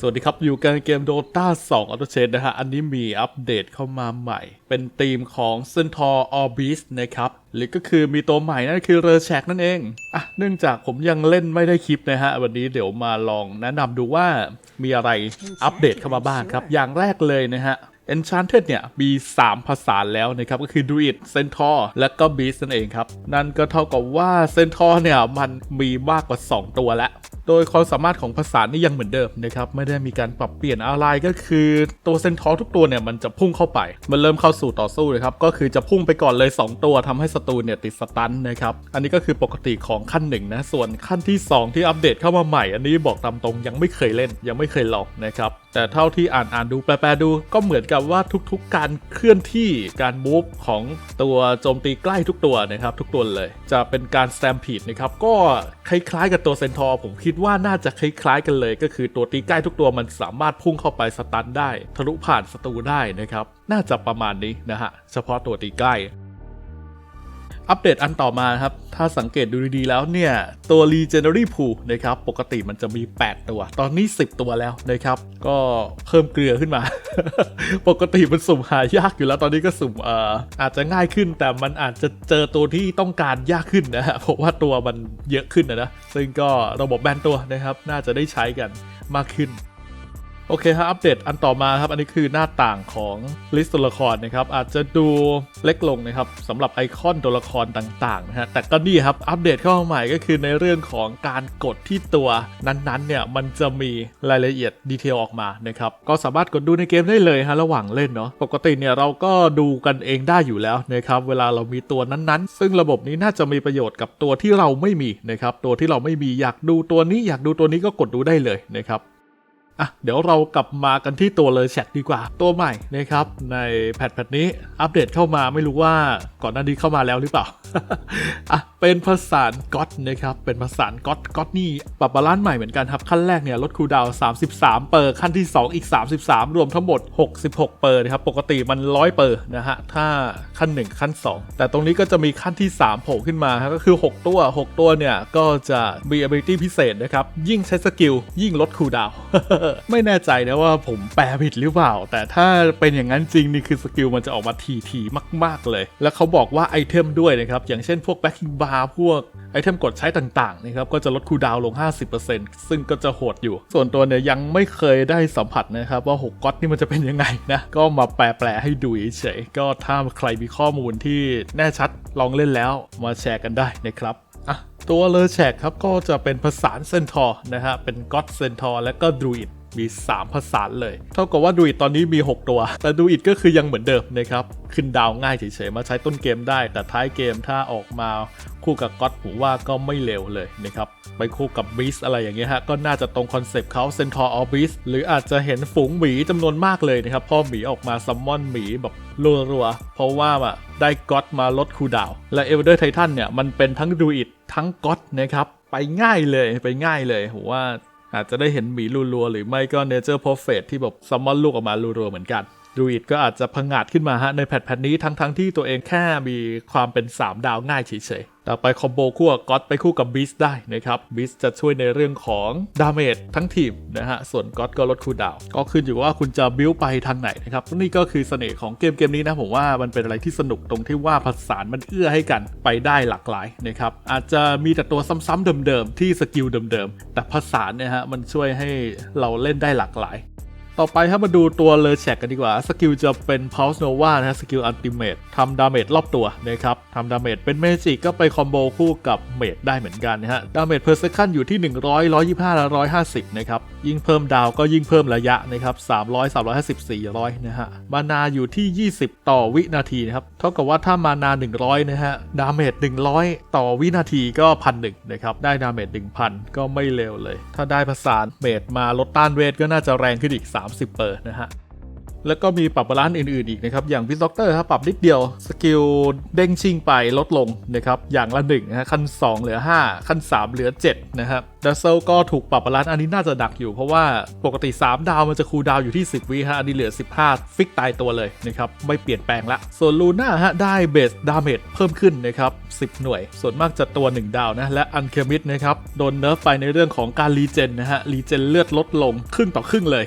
สวัสดีครับ อยู่กันเกม Dota 2 Auto c h a n นะฮะ อันนี้มีอัปเดตเข้ามาใหม่ เป็นธีมของ Centaur Orbis นะครับ หรือก็คือมีตัวใหม่นั่นคือเรอแชกนั่นเอง อะ เนื่องจากผมยังเล่นไม่ได้คลิปนะฮะ วันนี้เดี๋ยวมาลองแนะนำดูว่ามีอะไรอัปเดตเข้ามาบ้างครับ อย่างแรกเลยนะฮะ Enchanted เนี่ยมี 3 ภาษาแล้วนะครับ ก็คือ Druid Centaur และก็ Beast นั่นเองครับ นั่นก็เท่ากับว่า Centaur เนี่ยมันมีมากกว่า 2 ตัวแล้ว โดยความสามารถของภาษานี่ยังเหมือนเดิมนะครับไม่ได้มีการปรับเปลี่ยนอะไรก็คือตัวเซนทอร์ทุกตัวเนี่ยมันจะพุ่งเข้าไป มันเริ่มเข้าสู่ต่อสู้เลยครับก็คือจะพุ่งไปก่อนเลย 2 ตัวทำให้ศัตรูเนี่ยติดสตันนะครับอันนี้ก็คือปกติของขั้นหนึ่งนะส่วนขั้นที่ 2 ที่อัปเดตเข้ามาใหม่ อันนี้บอกตามตรงยังไม่เคยเล่นยังไม่เคยลองนะครับแต่เท่าที่อ่านอ่านดูแปลๆดูก็เหมือนกับว่าทุกๆ การเคลื่อนที่การมูฟของตัวโจมตีใกล้ทุกตัวนะครับทุกตัวเลย จะเป็นการสแตมพีดนะครับก็คล้ายๆกับตัวเซนทอร์ผมคิดว่าน่าจะคล้ายๆกันเลย ก็คือตัวตีใกล้ทุกตัวมันสามารถพุ่งเข้าไปสตันได้ ทะลุผ่านศัตรูได้นะครับ น่าจะประมาณนี้นะฮะ เฉพาะตัวตีใกล้ อัปเดตอันต่อมาครับ ถ้าสังเกตดูดีๆแล้วเนี่ย ตัว Legendary Pool นะครับ ปกติมันจะมี 8 ตัว ตอนนี้ 10 ตัวแล้วนะครับ ก็เพิ่มเกลือขึ้นมา ปกติมันสุ่มหายากอยู่แล้ว ตอนนี้ก็สุ่มเอ่ออาจจะง่ายขึ้น แต่มันอาจจะเจอตัวที่ต้องการยากขึ้นนะฮะ เพราะว่าตัวมันเยอะขึ้นนะนะ ซึ่งก็ระบบแบนตัวนะครับ น่าจะได้ใช้กันมากขึ้น โอเคครับอัปเดตอันต่อมาครับ อันนี้คือหน้าต่างของลิสต์ตัวละครนะครับ อาจจะดูเล็กลงนะครับสำหรับไอคอนตัวละครต่างๆนะฮะแต่ก็นี่ครับอัปเดตเข้ามาใหม่ก็คือในเรื่องของการกดที่ตัวนั้นๆเนี่ยมันจะมีรายละเอียดดีเทลออกมานะครับก็สามารถกดดูในเกมได้เลยฮะระหว่างเล่นเนาะปกติเนี่ยเราก็ดูกันเองได้อยู่แล้วนะครับเวลาเรามีตัวนั้นๆ ซึ่งระบบนี้น่าจะมีประโยชน์กับตัวที่เราไม่มีนะครับตัวที่เราไม่มีอยากดูตัวนี้อยากดูตัวนี้ก็กดดูได้เลยนะครับ อะเดี๋ยวเรากลับมากันที่ตัวเลยแชกดีกว่า ตัวใหม่นะครับ ในแพทแพทนี้อัปเดตเข้ามาไม่รู้ว่าก่อนหน้านี้เข้ามาแล้วหรือเปล่าอะเป็นภาษาก็อตนะครับ เป็นภาษาก็อตก็อตนี่ปรับบาลานซ์ใหม่เหมือนกันครับ ขั้นแรกเนี่ยลดคูดาว 33 เปอร์ ขั้นที่ 2 อีก 33 รวมทั้งหมด 66 เปอร์นะครับ ปกติมัน 100 เปอร์นะฮะ ถ้าขั้น 1 ขั้น 2 แต่ตรงนี้ก็จะมีขั้นที่3โผล่ขึ้นมาครับก็คือ 6 ตัว 6 ตัวเนี่ยก็จะมี ability พิเศษนะครับ ยิ่งใช้สกิลยิ่งลดคูดาวไม่แน่ใจนะว่าผมแปลผิดหรือเปล่า แต่ถ้าเป็นอย่างนั้นจริงนี่คือสกิลมันจะออกมาทีทีๆมาก ๆเลย แล้วเขาบอกว่าไอเทมด้วยนะครับ อย่างเช่นพวก backing bar พวกไอเทมกดใช้ต่างๆนะครับก็จะลดคูลดาวน์ลง 50%ซึ่งก็จะโหดอยู่ ส่วนตัวเนี่ยยังไม่เคยได้สัมผัสนะครับว่า 6ก๊อตนี่มันจะเป็นยังไงนะก็มาแปลๆให้ดูเฉยๆก็ถ้าใครมีข้อมูลที่แน่ชัดลองเล่นแล้วมาแชร์กันได้นะครับอะตัวเลอแชกครับก็จะเป็นภาษาเซนทอร์นะฮะเป็นก็อตเซนทอร์และก็ดรูอิด มี 3 ภาษาเลย เท่ากับว่าดูอิดตอนนี้มี 6 ตัว แต่ดูอิดก็คือยังเหมือนเดิมนะครับ ขึ้นดาวง่ายเฉยๆ มาใช้ต้นเกมได้ แต่ท้ายเกมถ้าออกมาคู่กับก็อตผมว่าก็ไม่เร็วเลยนะครับไปคู่กับบีสอะไรอย่างเงี้ยฮะ ก็น่าจะตรงคอนเซปต์เขาเซนทอร์ออฟบีสหรืออาจจะเห็นฝูงหมีจำนวนมากเลยนะครับพ่อหมีออกมาซัมมอนหมีแบบรัวๆ เพราะว่าอะได้ก็อตมาลดคูดาว และเอเวอร์ไททันเนี่ย มันเป็นทั้งดูอิดทั้งก็อตนะครับ ไปง่ายเลยไปง่ายเลยผมว่า อาจจะได้เห็นหมีรัวๆหรือไม่ก็เนเจอร์ r พ p h e t ที่แบบซัมมอนลูกออกมารัวๆเหมือนกันดูอิดก็อาจจะพังงาดขึ้นมาฮะในแพทแพทนี้ทั้งๆที่ตัวเองแค่มีความเป็น 3 ดาวง่ายเฉยๆ ต่อไปคอมโบคู่กับก็อตไปคู่กับบีสได้นะครับบีสจะช่วยในเรื่องของดาเมจทั้งทีมนะฮะส่วนก็อตก็ลดคูดาวก็ขึ้นอยู่ว่าคุณจะบิวไปทางไหนนะครับนี่ก็คือเสน่ห์ของเกมเกมนี้นะผมว่ามันเป็นอะไรที่สนุกตรงที่ว่าผสานมันเอื้อให้กันไปได้หลากหลายนะครับอาจจะมีแต่ตัวซ้ำๆเดิมๆที่สกิลเดิมๆแต่ผสานเนี่ยฮะมันช่วยให้เราเล่นได้หลากหลาย ต่อไปถ้ามาดูตัวเลอแชกกันดีกว่า สกิลจะเป็น Pulse Nova นะฮะสกิลอัลติเมททำดาเมจรอบตัวนะครับทำดาเมจเป็นเมจิกก็ไปคอมโบคู่กับเมจได้เหมือนกันนะฮะดาเมจเพอร์เซคันอยู่ที่ 100 125 และ 150 นะครับยิ่งเพิ่มดาวก็ยิ่งเพิ่มระยะนะครับ300 350 400 นะฮะ มานาอยู่ที่ 20 ต่อวินาทีนะครับ เท่ากับว่าถ้ามานา 100 นะฮะ ดาเมจ 100 ต่อวินาทีก็พันหนึ่งนะครับ ได้ดาเมจ 1,000 ก็ไม่เร็วเลย ถ้าได้ผสานเมจมาลดต้านเวทก็น่าจะแรงขึ้นอีก 30เปอร์นะฮะแล้วก็มีปรับบาลานซ์อื่นๆอีกนะครับ อย่างพิซด็อกเตอร์ครับปรับนิดเดียว สกิลเด้งชิงไปลดลงนะครับ อย่างละ1นะฮะขั้น 2 เหลือ 5 ขั้น 3 เหลือ 7 นะครับดัซเซลก็ถูกปรับบาลานซ์อันนี้น่าจะดักอยู่เพราะว่าปกติ 3 ดาวมันจะคูลดาวอยู่ที่ 10 วิฮะ อันนี้เหลือ 15 ฟิกตายตัวเลยนะครับ ไม่เปลี่ยนแปลงละ ส่วนลูน่าฮะ ได้เบสดาเมจเพิ่มขึ้นนะครับ 10 หน่วย ส่วนมากจะตัว 1 ดาวนะ และอันเคมิดนะครับ โดนเนิร์ฟไปในเรื่องของการรีเจนนะฮะ รีเจนเลือดลดลงครึ่งต่อครึ่งเลย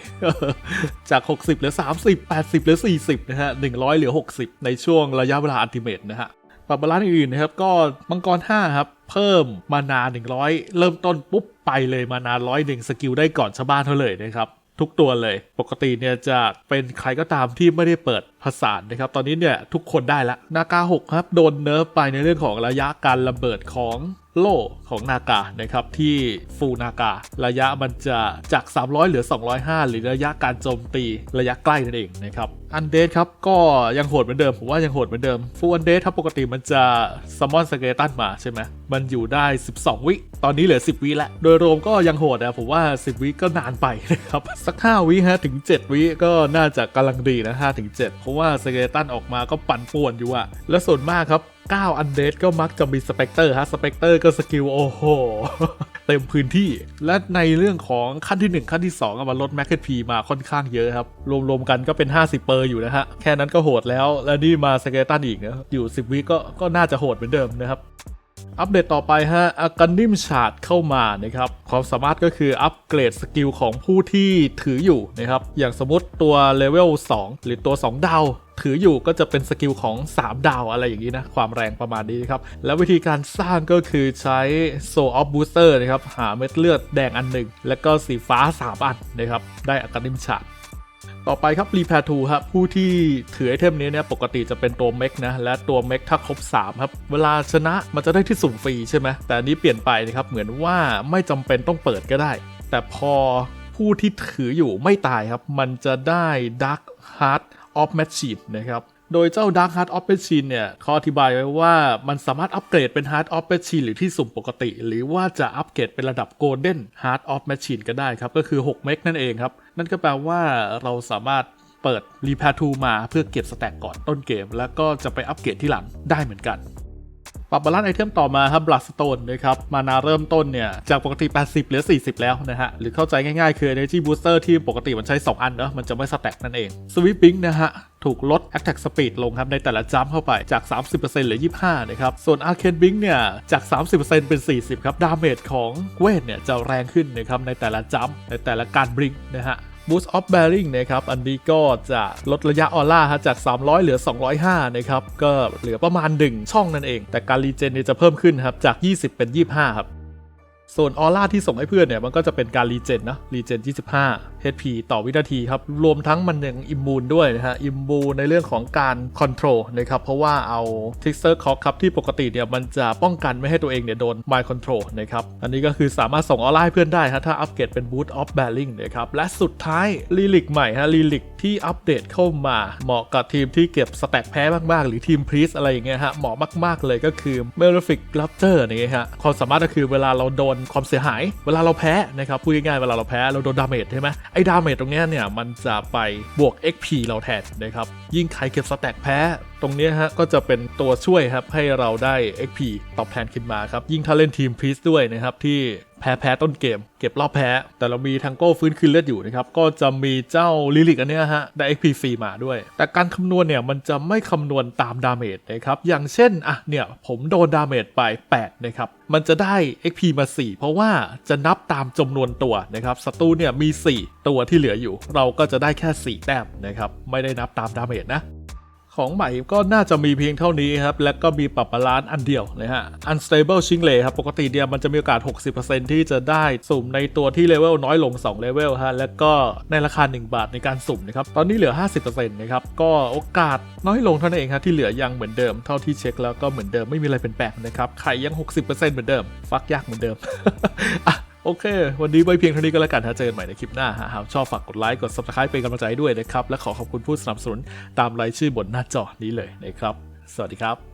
จาก 60เหลือ 30 80เหลือ 40นะฮะ100เหลือ 60 ในช่วงระยะเวลาอันติเมตนะฮะ ปรับบาลานซ์อื่นนะครับ ก็มังกร5ครับ เพิ่มมานา 100 เริ่มต้นปุ๊บไปเลยมานาร้อยหนึ่งสกิลได้ก่อนชาวบ้านเขาเลยนะครับทุกตัวเลยปกติเนี่ยจะเป็นใครก็ตามที่ไม่ได้เปิดภาษานะครับ ตอนนี้เนี่ยทุกคนได้ละนากา6ครับ โดนเนิร์ฟไปในเรื่องของระยะการระเบิดของ โล่ของนากานะครับที่ฟูนาการะยะมันจะจาก 300 เหลือ 205 หรือระยะการโจมตีระยะใกล้นั่นเองนะครับอันเดสครับก็ยังโหดเหมือนเดิม ผมว่ายังโหดเหมือนเดิมฟูอันเดสครับปกติมันจะซัมมอนสเกตันมาใช่ไหมมันอยู่ได้ 12 วิ ตอนนี้เหลือ 10 วิแล้ว โดยรวมก็ยังโหดนะผมว่า 10 วิก็นานไปนะครับ สัก 5 วิฮะถึง 7 วิก็น่าจะกำลังดีนะ5ถึง7เพราะว่าสเกตันออกมาก็ปั่นป่วนอยู่อะและส่วนมากครับ 9อันเดสก็มักจะมีสเปกเตอร์ฮะสเปกเตอร์ก็สกิลโอ้โห เต็มพื้นที่ และในเรื่องของขั้นที่ 1 ขั้นที่2เอามาลดแมคเคนพีมาค่อนข้างเยอะครับ รวมๆกันก็เป็น 50 เปอร์อยู่นะฮะ แค่นั้นก็โหดแล้ว และนี่มาสเกตันอีกนะอยู่ 10 วิก็ก็น่าจะโหดเหมือนเดิมนะครับอัปเดตต่อไปฮะอากันดิมชาร์ดเข้ามานะครับ ความสามารถก็คืออัปเกรดสกิลของผู้ที่ถืออยู่นะครับ อย่างสมมติตัวเลเวล2หรือตัว 2 ดาว ถืออยู่ก็จะเป็นสกิลของ 3 ดาวอะไรอย่างนี้นะ ความแรงประมาณนี้ครับ แล้ววิธีการสร้างก็คือใช้โซออฟบูสเตอร์นะครับ หาเม็ดเลือดแดงอันหนึ่ง แล้วก็สีฟ้า 3 อันนะครับ ได้อากันดิมชาดต่อไปครับรีแพทูครับผู้ที่ถือไอเทมนี้เนี่ยปกติจะเป็นตัวเมกนะและตัวเมกถ้าครบ 3 ครับ เวลาชนะมันจะได้ที่สุ่มฟรีใช่ไหมแต่นี้เปลี่ยนไปนะครับเหมือนว่าไม่จำเป็นต้องเปิดก็ได้ แต่พอผู้ที่ถืออยู่ไม่ตายครับ มันจะได้ Dark Heart of Machine นะครับ โดยเจ้า Dark Heart of Machine เนี่ยเขาอธิบายไว้ว่ามันสามารถอัปเกรดเป็น Heart of Machine หรือที่สุ่มปกติ หรือว่าจะอัปเกรดเป็นระดับ Golden Heart of Machine ก็ได้ครับ ก็คือ 6 เมกนั่นเองครับ นั่นก็แปลว่าเราสามารถเปิด r e p a i r 2มาเพื่อเก็บสแต็กก่อนต้นเกม แล้วก็จะไปอัปเกรดที่หลังได้เหมือนกัน ปรับบาลานซ์ไอเทมต่อมาครับ Bloodstone นะครับ มานาเริ่มต้นเนี่ย จากปกติ 80เหลือ 40 แล้วนะฮะ หรือเข้าใจง่ายๆ คือ Energy Booster ที่ปกติมันใช้ 2 อันเนอะมันจะไม่สแต็กนั่นเอง Sweeping นะฮะถูกลด Attack Speed ลงครับ ในแต่ละจัมเข้าไปจาก 30%เหลือ 25 นะครับ ส่วน Arcane Blink เนี่ย จาก 30%เป็น 40 ครับ ดาเมจของเวทเนี่ยจะแรงขึ้นนะครับในแต่ละจัมในแต่ละการบลิงนะฮะ Boost of Bearing นะครับอันนี้ก็จะลดระยะออร่าจาก 300 เหลือ 205 นะครับ ก็เหลือประมาณ 1 ช่องนั่นเอง แต่การรีเจนจะเพิ่มขึ้นครับจาก 20 เป็น 25 ครับ ส่วนออร่าที่ส่งให้เพื่อนเนี่ยมันก็จะเป็นการรีเจนนะรีเจน 25 HP ต่อวินาทีครับ รวมทั้งมันยังอิมมูนด้วยนะฮะอิมมูนในเรื่องของการคอนโทรลนะครับเพราะว่าเอาทิกเซอร์คอครับที่ปกติเนี่ยมันจะป้องกันไม่ให้ตัวเองเนี่ยโดน Mind Control นะครับอันนี้ก็คือสามารถส่งออร่าให้เพื่อนได้ฮะถ้าอัปเกรดเป็น Boot of Bearing นะครับและสุดท้ายลีลิกใหม่ฮะลีลิกที่อัปเดตเข้ามา เหมาะกับทีมที่เก็บสแต็กแพ้มากๆ หรือทีมพรีสอะไรอย่างเงี้ยฮะเหมาะมากๆเลยก็คือ m e r i f i c Raptor นี่ฮะความสามารถก็คือเวลาเราโดนความเสียหาย เวลาเราแพ้นะครับพูดง่ายๆเวลาเราแพ้เราโดนดาเมจใช่ไหมไอ้ดาเมจตรงเนี้ยเนี่ยมันจะไปบวก XP เราแทนนะครับยิ่งใครเก็บสแต็กแพ้ตรงเนี้ยฮะก็จะเป็นตัวช่วยครับให้เราได้ XP ตอบแทนขึ้นมาครับยิ่งถ้าเล่นทีมพีซด้วยนะครับที่ แพ้แพ้ต้นเกม เก็บรอบแพ้ แต่เรามีทังโก้ฟื้นคืนเลือดอยู่นะครับ ก็จะมีเจ้าลิลิกอันเนี้ยฮะ ได้ XP ฟรีมาด้วย แต่การคำนวณเนี่ย มันจะไม่คำนวณตามดาเมจนะครับ อย่างเช่น อะ เนี่ย ผมโดนดาเมจไป 8 นะครับ มันจะได้ XP มา 4 เพราะว่าจะนับตามจำนวนตัวนะครับศัตรูเนี่ยมี 4 ตัวที่เหลืออยู่ เราก็จะได้แค่ 4 แต้มนะครับ ไม่ได้นับตามดาเมจนะ ของใหม่ก็น่าจะมีเพียงเท่านี้ครับ และก็มีปรับบาลานซ์อันเดียวนะฮะ Unstable ชิงเลครับ ปกติเดียวมันจะมีโอกาส 60%ที่จะได้สุ่มในตัวที่เลเวลน้อยลง 2 เลเวลฮะ แล้วก็ในราคา 1 บาทในการสุ่มนะครับ ตอนนี้เหลือ 50%นะครับ ก็โอกาสน้อยลงเท่านั้นเองครับที่เหลือยังเหมือนเดิม เท่าที่เช็คแล้วก็เหมือนเดิมไม่มีอะไรเปลี่ยนแปลงนะครับไข่ยัง 60%เหมือนเดิม ฟักยากเหมือนเดิม โอเค วันนี้ไว้เพียงเท่านี้ก็แล้วกันถ้าเจอกันใหม่ในคลิปหน้า หากชอบฝากกดไลค์ กด subscribe เป็นกำลังใจด้วยนะครับ และขอขอบคุณผู้สนับสนุนตามรายชื่อบนหน้าจอนี้เลยนะครับ สวัสดีครับ